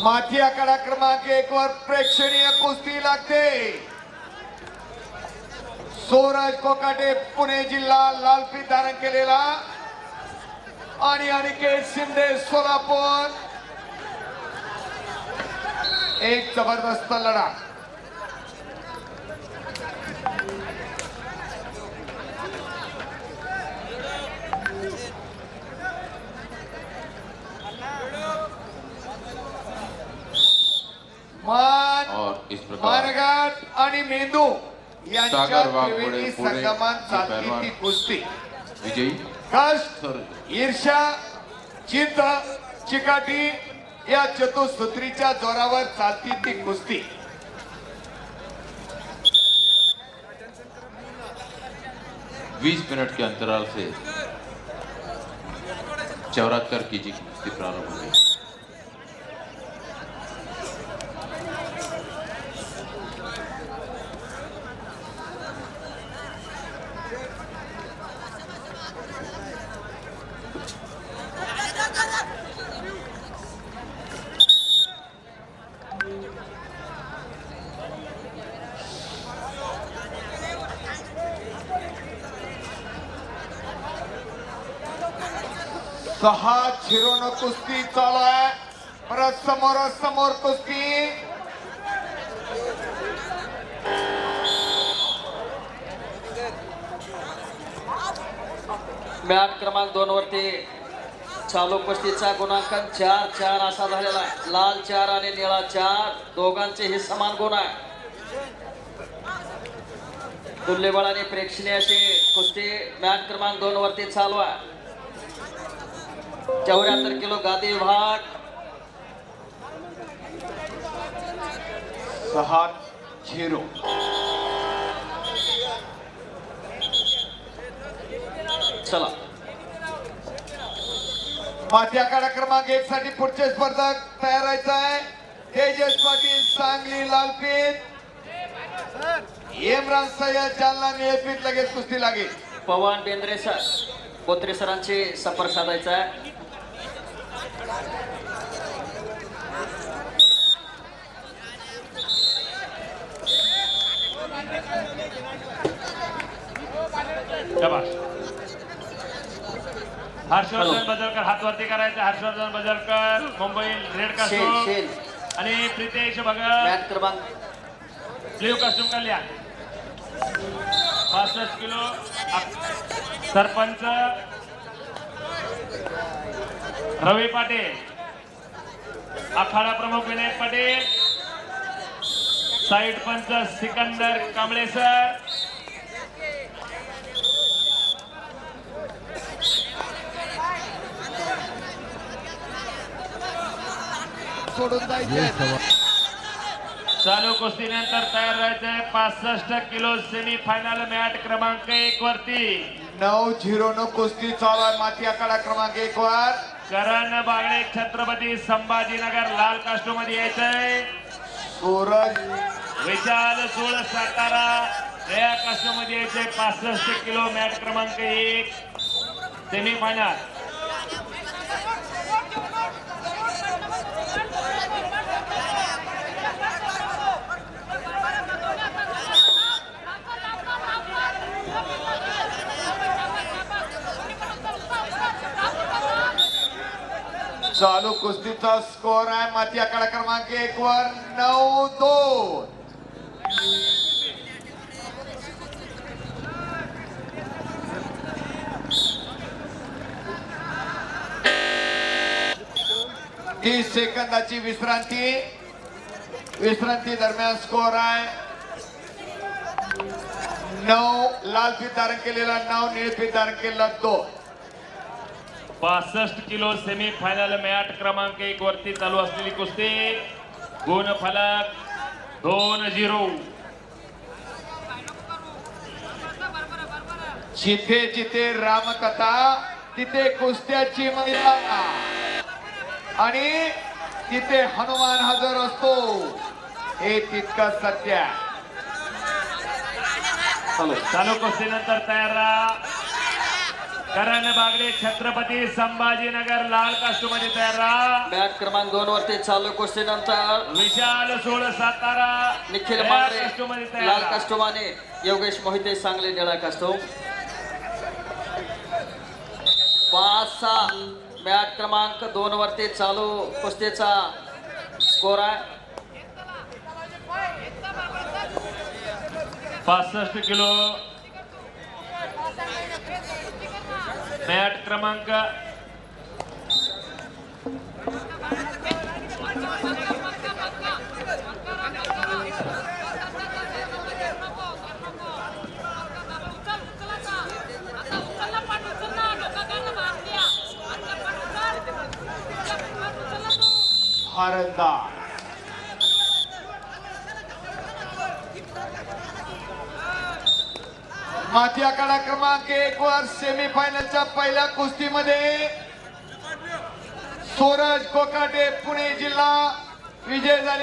माथी आकडा क्रमांक एक वर प्रेक्षणीय कुस्ती लागते. सोराज कोकाटे पुणे जिल्हा लालपी धारण केलेला. आणि अनिकेत शिंदे सोलापूर. एक जबरदस्त लढा. मान और इस प्रकार आणि मेंदू यांच्या त्रिवेणी पुणे संगमान हे चालती पहलवान. ती कुस्ती. विजयी. कष्ट ईर्षा चिंत चिकाटी या चतुसूत्रीच्या जोरावर चालती ती कुस्ती. बीस मिनट के अंतराल से चौहत्तर के जी की कुश्ती प्रारंभ हो गई सहा झिरोन कुस्ती चालू आहे. परत समोर समोर कुस्ती. मॅट क्रमांक दोन वरती चालू कुस्तीचा गुणांकन. चार चार असा झालेला आहे. लाल चार आणि निळा चार. दोघांचे हे समान गुण आहे. तुल्यबळ आणि प्रेक्षणीय अशी कुस्ती मॅट क्रमांक दोन वरती चालू आहे. चौऱ्याहत्तर किलो गादी विभाग सहा झिरो. चला. माथी आखाडा क्रमांक एक साठी पुढचे स्पर्धक तयार व्हायचं आहे. तेजस पाटील सांगली लालपीत. इम्रान सय्यद जालना निळपीत लगेच कुस्ती लागेल. पवन बेंद्रे सर बोत्रे सरांची संपर्क साधायचा आहे. शाबास. हर्षवर्धन बजरकर हात वरती करायचा. हर्षवर्धन बजरकर मुंबई रेड कास्टूम आणि प्रितेश भगत. क्रमांक. Blue costume Kalyan. पासष्ट किलो. सरपंच. रवी पाटील. आखाडा प्रमुख विनायक पाटील. साईड पंच सिकंदर कांबळे सर सोडून जायचे चालू कुस्तीनंतर तयार राहायचंय. पासष्ट किलो सेमी फायनल मॅट क्रमांक एक वरती. नऊ झिरो न कुस्ती चालू आहे. माती आखाडा क्रमांक एक वर. करण बागडे छत्रपती संभाजीनगर लाल कास्टो मध्ये यायचंय. सूरज. विशाल सोळ सातारा या कास्टो मध्ये यायचंय. पासष्ट किलो मॅट क्रमांक एक. सेमी चालू कुस्तीचा स्कोर आहे. माती आकडा क्रमांक एक वर नऊ दोन. तीस सेकंदाची विश्रांती. विश्रांती दरम्यान स्कोर आहे. नऊ लाल पीठ धारण केलेला नऊ निळ धारण केलेला दोन. पासष्ट किलो सेमी फायनल मॅट क्रमांक एक वरती चालू असलेली कुस्ती. गुण फलक दोन झिरो. जिथे जिथे रामकथा तिथे कुस्त्याची महिला आणि तिथे हनुमान हजर असतो. हे तितकं सत्य चालू कुस्तीनंतर तयार राहा. करण बागडे छत्रपती संभाजीनगर लाल कास्टमध्ये तयार राहा. मॅट क्रमांक दोन वरती चालू कुस्तीनंतर विशाल सोळ सातारा. निखिल मांढरे लाल राहा. कास्टोमाने योगेश मोहिते सांगली निळा कास्टोम पाच सहा. मॅट क्रमांक दोन वरती चालू कुस्तीचा स्कोर आहे. पासष्ट किलो. बॅट क्रमांक भारतदार. माती आखाडा क्रमांक एक वर सेमीफायनलच्या पहिल्या कुस्तीमध्ये सूरज कोकाटे पुणे जिल्हा विजय झाले.